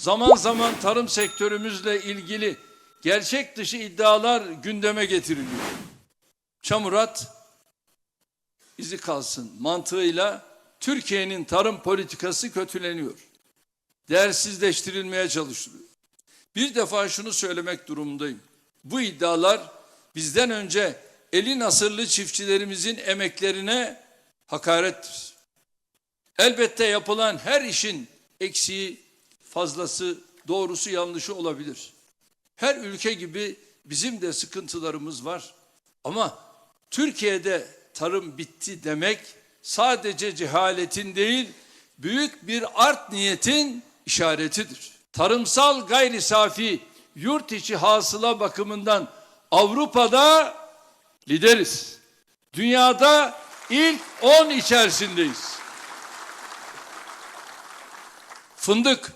zaman zaman tarım sektörümüzle ilgili gerçek dışı iddialar gündeme getiriliyor. Çamurat izi kalsın mantığıyla Türkiye'nin tarım politikası kötüleniyor. Değersizleştirilmeye çalışılıyor. Bir defa şunu söylemek durumundayım. Bu iddialar bizden önce eli nasırlı çiftçilerimizin emeklerine hakarettir. Elbette yapılan her işin eksiği, fazlası, doğrusu, yanlışı olabilir. Her ülke gibi bizim de sıkıntılarımız var. Ama Türkiye'de tarım bitti demek sadece cehaletin değil, büyük bir art niyetin işaretidir. Tarımsal gayri safi yurt içi hasıla bakımından Avrupa'da lideriz. Dünyada ilk 10 içerisindeyiz. Fındık,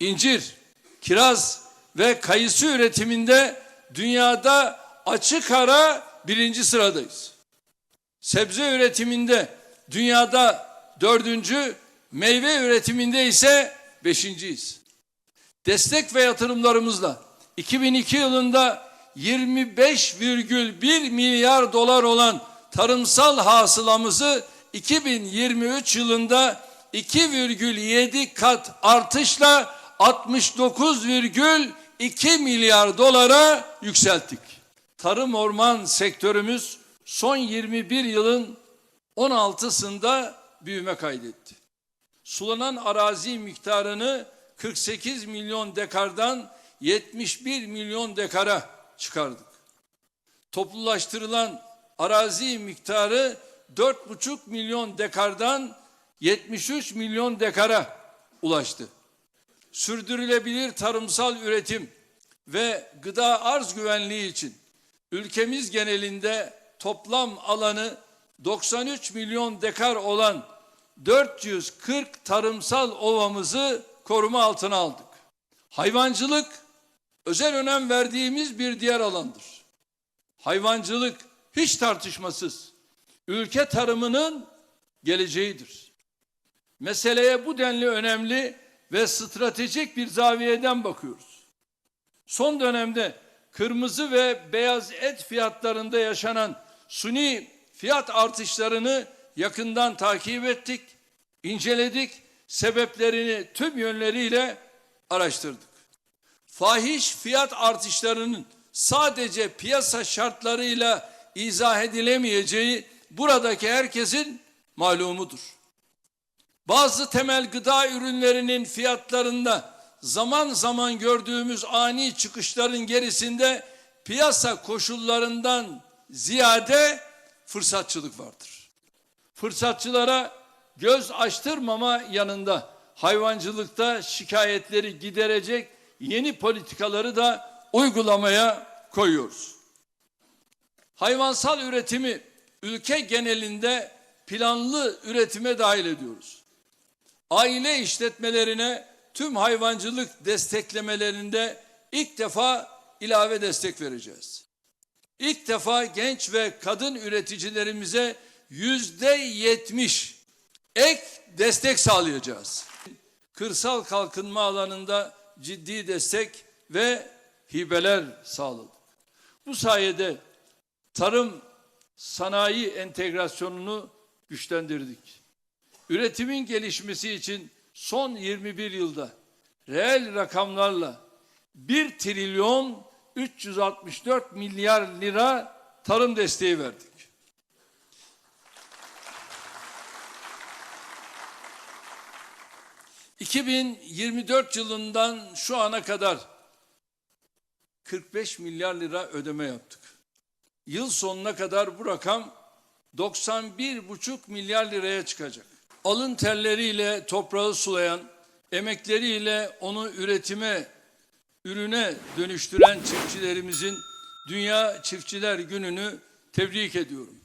incir, kiraz ve kayısı üretiminde dünyada açık ara birinci sıradayız. Sebze üretiminde dünyada dördüncü, meyve üretiminde ise beşinciyiz. Destek ve yatırımlarımızla 2002 yılında 25,1 milyar dolar olan tarımsal hasılamızı 2023 yılında 2,7 kat artışla 69,2 milyar dolara yükselttik. Tarım orman sektörümüz son 21 yılın 16'sında büyüme kaydetti. Sulanan arazi miktarını 48 milyon dekardan 71 milyon dekara çıkardık. Toplulaştırılan arazi miktarı 4,5 milyon dekardan 73 milyon dekara ulaştı. Sürdürülebilir tarımsal üretim ve gıda arz güvenliği için ülkemiz genelinde toplam alanı 93 milyon dekar olan 440 tarımsal ovamızı koruma altına aldık. Hayvancılık özel önem verdiğimiz bir diğer alandır. Hayvancılık hiç tartışmasız ülke tarımının geleceğidir. Meseleye bu denli önemli ve stratejik bir zaviyeden bakıyoruz. Son dönemde kırmızı ve beyaz et fiyatlarında yaşanan suni fiyat artışlarını yakından takip ettik, inceledik, sebeplerini tüm yönleriyle araştırdık. Fahiş fiyat artışlarının sadece piyasa şartlarıyla izah edilemeyeceği buradaki herkesin malumudur. Bazı temel gıda ürünlerinin fiyatlarında zaman zaman gördüğümüz ani çıkışların gerisinde piyasa koşullarından ziyade fırsatçılık vardır. Fırsatçılara göz açtırmama yanında hayvancılıkta şikayetleri giderecek yeni politikaları da uygulamaya koyuyoruz. Hayvansal üretimi ülke genelinde planlı üretime dahil ediyoruz. Aile işletmelerine tüm hayvancılık desteklemelerinde ilk defa ilave destek vereceğiz. İlk defa genç ve kadın üreticilerimize yüzde yetmiş ek destek sağlayacağız. Kırsal kalkınma alanında ciddi destek ve hibeler sağladık. Bu sayede tarım sanayi entegrasyonunu güçlendirdik. Üretimin gelişmesi için son 21 yılda reel rakamlarla 1 trilyon 364 milyar lira tarım desteği verdik. ...2024 yılından şu ana kadar 45 milyar lira ödeme yaptık. Yıl sonuna kadar bu rakam 91,5 milyar liraya çıkacak. Alın terleriyle toprağı sulayan, emekleriyle onu üretime, ürüne dönüştüren çiftçilerimizin Dünya Çiftçiler Günü'nü tebrik ediyorum.